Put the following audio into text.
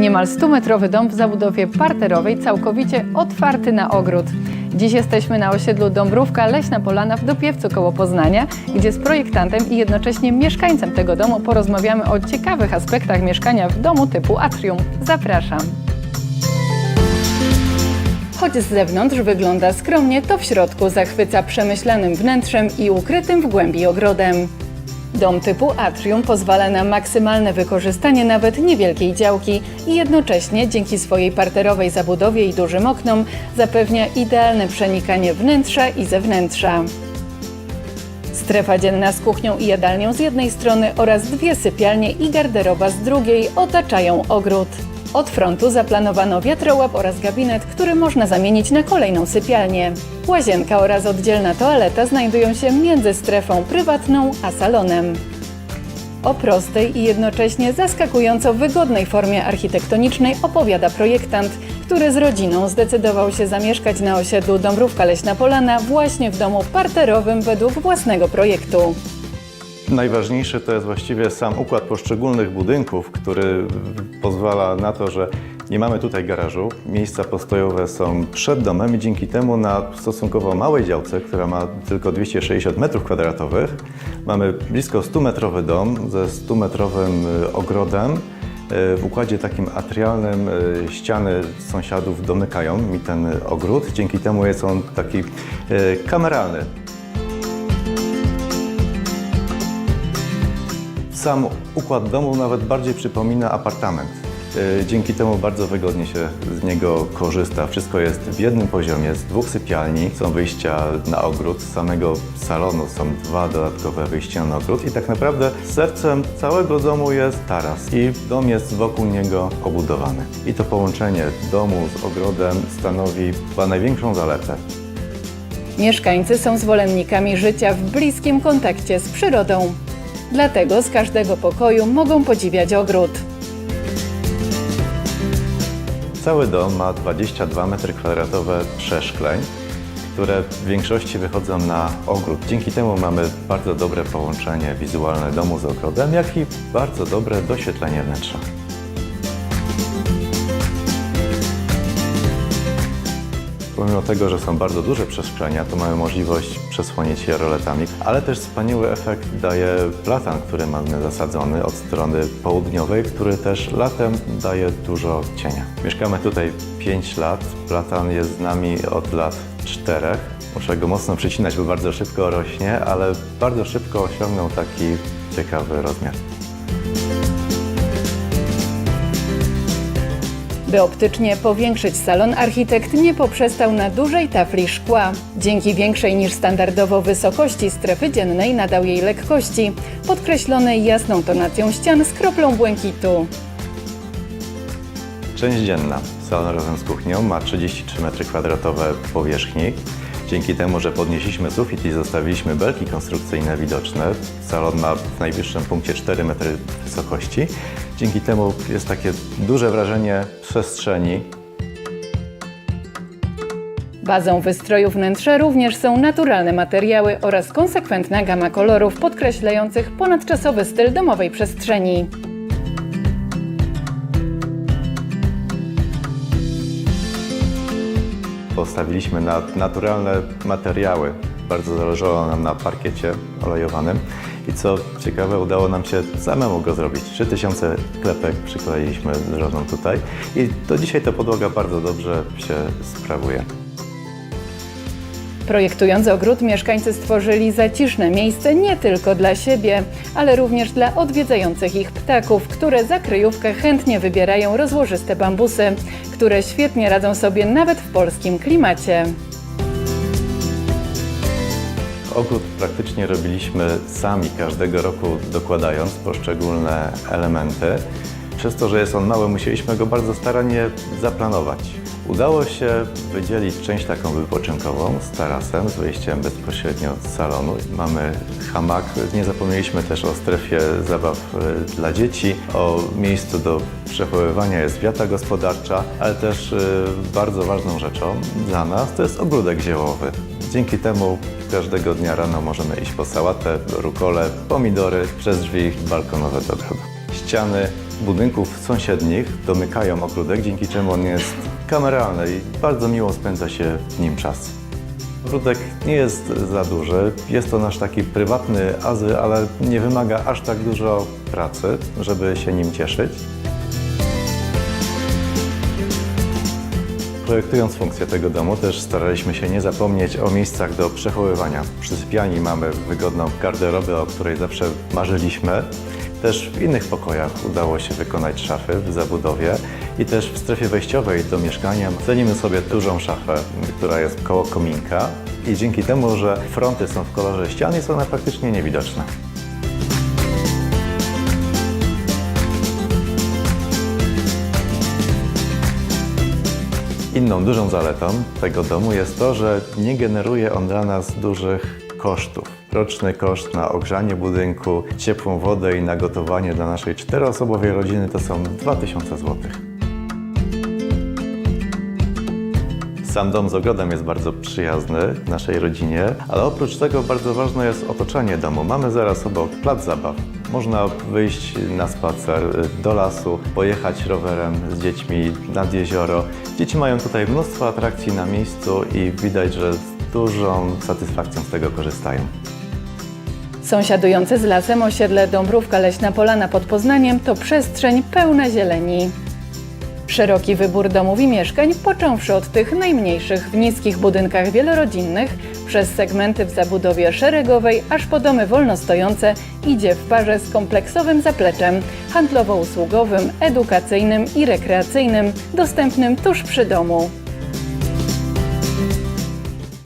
Niemal 100-metrowy dom w zabudowie parterowej, całkowicie otwarty na ogród. Dziś jesteśmy na osiedlu Dąbrówka Leśna Polana w Dopiewcu koło Poznania, gdzie z projektantem i jednocześnie mieszkańcem tego domu porozmawiamy o ciekawych aspektach mieszkania w domu typu atrium. Zapraszam. Choć z zewnątrz wygląda skromnie, to w środku zachwyca przemyślanym wnętrzem i ukrytym w głębi ogrodem. Dom typu atrium pozwala na maksymalne wykorzystanie nawet niewielkiej działki i jednocześnie dzięki swojej parterowej zabudowie i dużym oknom zapewnia idealne przenikanie wnętrza i zewnętrza. Strefa dzienna z kuchnią i jadalnią z jednej strony oraz dwie sypialnie i garderoba z drugiej otaczają ogród. Od frontu zaplanowano wiatrołap oraz gabinet, który można zamienić na kolejną sypialnię. Łazienka oraz oddzielna toaleta znajdują się między strefą prywatną a salonem. O prostej i jednocześnie zaskakująco wygodnej formie architektonicznej opowiada projektant, który z rodziną zdecydował się zamieszkać na osiedlu Dąbrówka Leśna Polana właśnie w domu parterowym według własnego projektu. Najważniejszy to jest właściwie sam układ poszczególnych budynków, który pozwala na to, że nie mamy tutaj garażu. Miejsca postojowe są przed domem i dzięki temu na stosunkowo małej działce, która ma tylko 260 m2, mamy blisko 100-metrowy dom ze 100-metrowym y, ogrodem. Y, W układzie takim atrialnym y, ściany sąsiadów domykają mi ten ogród. Dzięki temu jest on taki kameralny. Sam układ domu nawet bardziej przypomina apartament. Yy, Dzięki temu bardzo wygodnie się z niego korzysta. Wszystko jest w jednym poziomie, z dwóch sypialni. Są wyjścia na ogród, z samego salonu są dwa dodatkowe wyjścia na ogród i tak naprawdę sercem całego domu jest taras i dom jest wokół niego obudowany. I to połączenie domu z ogrodem stanowi chyba największą zaletę. Mieszkańcy są zwolennikami życia w bliskim kontakcie z przyrodą. Dlatego z każdego pokoju mogą podziwiać ogród. Cały dom ma 22 m2 przeszkleń, które w większości wychodzą na ogród. Dzięki temu mamy bardzo dobre połączenie wizualne domu z ogrodem, jak i bardzo dobre doświetlenie wnętrza. Pomimo tego, że są bardzo duże przeszklenia, to mamy możliwość przesłonić je roletami, ale też wspaniały efekt daje platan, który mamy zasadzony od strony południowej, który też latem daje dużo cienia. Mieszkamy tutaj 5 lat, platan jest z nami od lat 4. Muszę go mocno przycinać, bo bardzo szybko rośnie, ale bardzo szybko osiągnął taki ciekawy rozmiar. By optycznie powiększyć salon, architekt nie poprzestał na dużej tafli szkła. Dzięki większej niż standardowo wysokości strefy dziennej nadał jej lekkości, podkreślonej jasną tonacją ścian z kroplą błękitu. Część dzienna. Salon razem z kuchnią ma 33 m2 powierzchni. Dzięki temu, że podnieśliśmy sufit i zostawiliśmy belki konstrukcyjne widoczne, salon ma w najwyższym punkcie 4 m wysokości. Dzięki temu jest takie duże wrażenie przestrzeni. Bazą wystroju wnętrza również są naturalne materiały oraz konsekwentna gama kolorów podkreślających ponadczasowy styl domowej przestrzeni. Postawiliśmy na naturalne materiały. Bardzo zależało nam na parkiecie olejowanym. I co ciekawe, udało nam się samemu go zrobić. 3000 klepek przykleiliśmy z żoną tutaj. I do dzisiaj ta podłoga bardzo dobrze się sprawuje. Projektując ogród, mieszkańcy stworzyli zaciszne miejsce nie tylko dla siebie, ale również dla odwiedzających ich ptaków, które za kryjówkę chętnie wybierają rozłożyste bambusy, które świetnie radzą sobie nawet w polskim klimacie. Ogród praktycznie robiliśmy sami, każdego roku dokładając poszczególne elementy. Przez to, że jest on mały, musieliśmy go bardzo starannie zaplanować. Udało się wydzielić część taką wypoczynkową z tarasem, z wyjściem bezpośrednio z salonu. Mamy hamak. Nie zapomnieliśmy też o strefie zabaw y, dla dzieci, o miejscu do przechowywania jest wiata gospodarcza, ale też y, bardzo ważną rzeczą dla nas to jest ogródek ziołowy. Dzięki temu każdego dnia rano możemy iść po sałatę, rukole, pomidory przez drzwi balkonowe do ogrodu. Ściany budynków sąsiednich domykają ogródek, dzięki czemu on jest kameralny i bardzo miło spędza się w nim czas. Ogródek nie jest za duży, jest to nasz taki prywatny azyl, ale nie wymaga aż tak dużo pracy, żeby się nim cieszyć. Projektując funkcję tego domu też staraliśmy się nie zapomnieć o miejscach do przechowywania. Przy sypialni mamy wygodną garderobę, o której zawsze marzyliśmy. Też w innych pokojach udało się wykonać szafy w zabudowie i też w strefie wejściowej do mieszkania cenimy sobie dużą szafę, która jest koło kominka i dzięki temu, że fronty są w kolorze ścian, jest ona praktycznie niewidoczna. Inną dużą zaletą tego domu jest to, że nie generuje on dla nas dużych kosztów. Roczny koszt na ogrzanie budynku, ciepłą wodę i na gotowanie dla naszej czteroosobowej rodziny to są 2000 zł. Sam dom z ogrodem jest bardzo przyjazny naszej rodzinie, ale oprócz tego bardzo ważne jest otoczenie domu. Mamy zaraz obok plac zabaw. Można wyjść na spacer do lasu, pojechać rowerem z dziećmi nad jezioro. Dzieci mają tutaj mnóstwo atrakcji na miejscu i widać, że z dużą satysfakcją z tego korzystają. Sąsiadujące z lasem osiedle Dąbrówka Leśna Polana pod Poznaniem to przestrzeń pełna zieleni. Szeroki wybór domów i mieszkań, począwszy od tych najmniejszych w niskich budynkach wielorodzinnych, przez segmenty w zabudowie szeregowej, aż po domy wolnostojące, idzie w parze z kompleksowym zapleczem handlowo-usługowym, edukacyjnym i rekreacyjnym, dostępnym tuż przy domu.